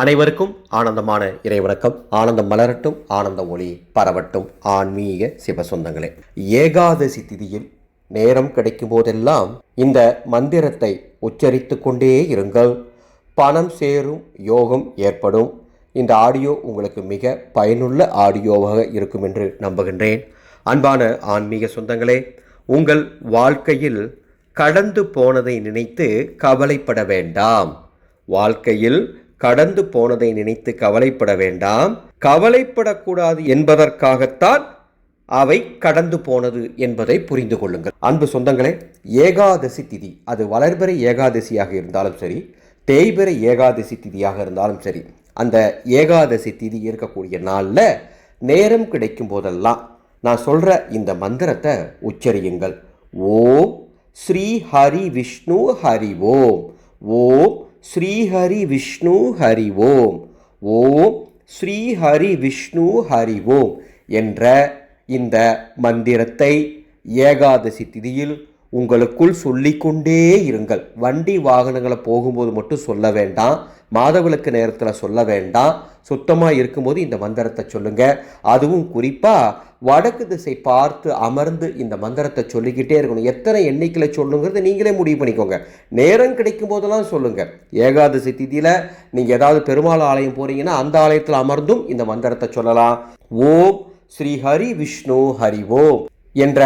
அனைவருக்கும் ஆனந்தமான இறைவணக்கம். ஆனந்தம் மலரட்டும் ஆனந்த ஒளி பரவட்டும். ஆன்மீக சிவ சொந்தங்களே ஏகாதசி திதியில் நேரம் கிடைக்கும் போதெல்லாம் இந்த மந்திரத்தை உச்சரித்து கொண்டே இருங்கள். பணம் சேரும் யோகம் ஏற்படும். இந்த ஆடியோ உங்களுக்கு மிக பயனுள்ள ஆடியோவாக இருக்கும் என்று நம்புகின்றேன். அன்பான ஆன்மீக சொந்தங்களே உங்கள் வாழ்க்கையில் கடந்து போனதை நினைத்து கவலைப்பட வேண்டாம். வாழ்க்கையில் கடந்து போனதை நினைத்து கவலைப்பட வேண்டாம். கவலைப்படக்கூடாது என்பதற்காகத்தான் அவை கடந்து போனது என்பதை புரிந்து கொள்ளுங்கள். அன்பு சொந்தங்களே ஏகாதசி திதி. அது வளர்பிறை ஏகாதசியாக இருந்தாலும் சரி தேய்பிறை ஏகாதசி திதியாக இருந்தாலும் சரி அந்த ஏகாதசி திதி இருக்கக்கூடிய நாளில் நேரம் கிடைக்கும் போதெல்லாம் நான் சொல்கிற இந்த மந்திரத்தை உச்சரியுங்கள். ஓம் ஸ்ரீ ஹரி விஷ்ணு ஹரி ஓம். ஓம் ஸ்ரீஹரி விஷ்ணு ஹரி ஓம். ஓம் ஸ்ரீஹரி விஷ்ணு ஹரி ஓம் என்ற இந்த மந்திரத்தை ஏகாதசி திதியில் உங்களுக்குள் சொல்லிக்கொண்டே இருங்கள். வண்டி வாகனங்களை போகும்போது மட்டும் சொல்ல வேண்டாம். மாதவிளக்கு நேரத்தில் சொல்ல வேண்டாம். சுத்தமாக இருக்கும்போது இந்த மந்திரத்தை சொல்லுங்கள் அதுவும் குறிப்பாக வடக்கு திசை பார்த்து அமர்ந்து இந்த மந்திரத்தை சொல்லிக்கிட்டே இருக்கணும். எத்தனை எண்ணிக்கையில் சொல்லுங்கிறது நீங்களே முடிவு பண்ணிக்கோங்க. நேரம் கிடைக்கும் போதெல்லாம் சொல்லுங்கள் ஏகாதசி திதியில் நீங்கள் ஏதாவது பெருமாள் ஆலயம் போகிறீங்கன்னா அந்த ஆலயத்தில் அமர்ந்தும் இந்த மந்திரத்தை சொல்லலாம். ஓம் ஸ்ரீ ஹரி விஷ்ணு ஹரி ஓம் என்ற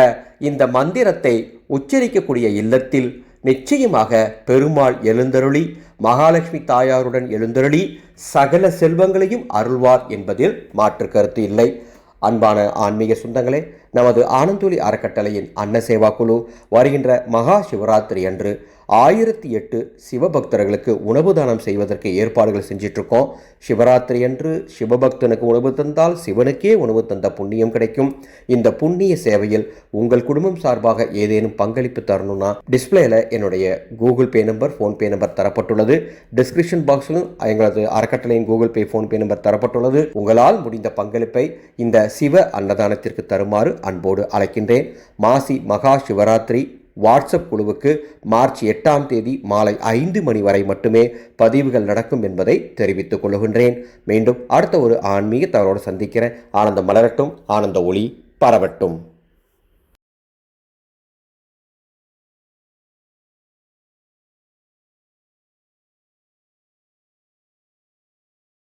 இந்த மந்திரத்தை உச்சரிக்கக்கூடிய இல்லத்தில் நிச்சயமாக பெருமாள் எழுந்தருளி மகாலட்சுமி தாயாருடன் எழுந்தருளி சகல செல்வங்களையும் அருள்வார் என்பதில் மாற்று கருத்து இல்லை. அன்பான ஆன்மீக சொந்தங்களே நமது ஆனந்தொலி அறக்கட்டளையின் அன்ன சேவா குழு வருகின்ற மகா சிவராத்திரி அன்று ஆயிரத்தி எட்டு சிவபக்தர்களுக்கு உணவு தானம் செய்வதற்கு ஏற்பாடுகள் செஞ்சிட்ருக்கோம். சிவராத்திரி அன்று சிவபக்தனுக்கு உணவு தந்தால் சிவனுக்கே உணவு தந்த புண்ணியம் கிடைக்கும். இந்த புண்ணிய சேவையில் உங்கள் குடும்பம் சார்பாக ஏதேனும் பங்களிப்பு தரணும்னா டிஸ்பிளேல என்னுடைய Google Pay number PhonePe number தரப்பட்டுள்ளது. டிஸ்கிரிப்ஷன் பாக்ஸிலும் எங்களது அறக்கட்டளையின் கூகுள் பே ஃபோன்பே நம்பர் தரப்பட்டுள்ளது. உங்களால் முடிந்த பங்களிப்பை இந்த சிவ அன்னதானத்திற்கு தருமாறு அன்போடு அழைக்கின்றேன். மாசி மகா சிவராத்திரி. வாட்ஸ்அப் குழுவுக்கு மார்ச் எட்டாம் தேதி மாலை ஐந்து மணி வரை மட்டுமே பதிவுகள் நடக்கும் என்பதை தெரிவித்துக் கொள்கின்றேன். மீண்டும் அடுத்த ஒரு ஆன்மீக தவறோடு சந்திக்கிறேன். ஆனந்த மலரட்டும் ஆனந்த ஒளி பரவட்டும்.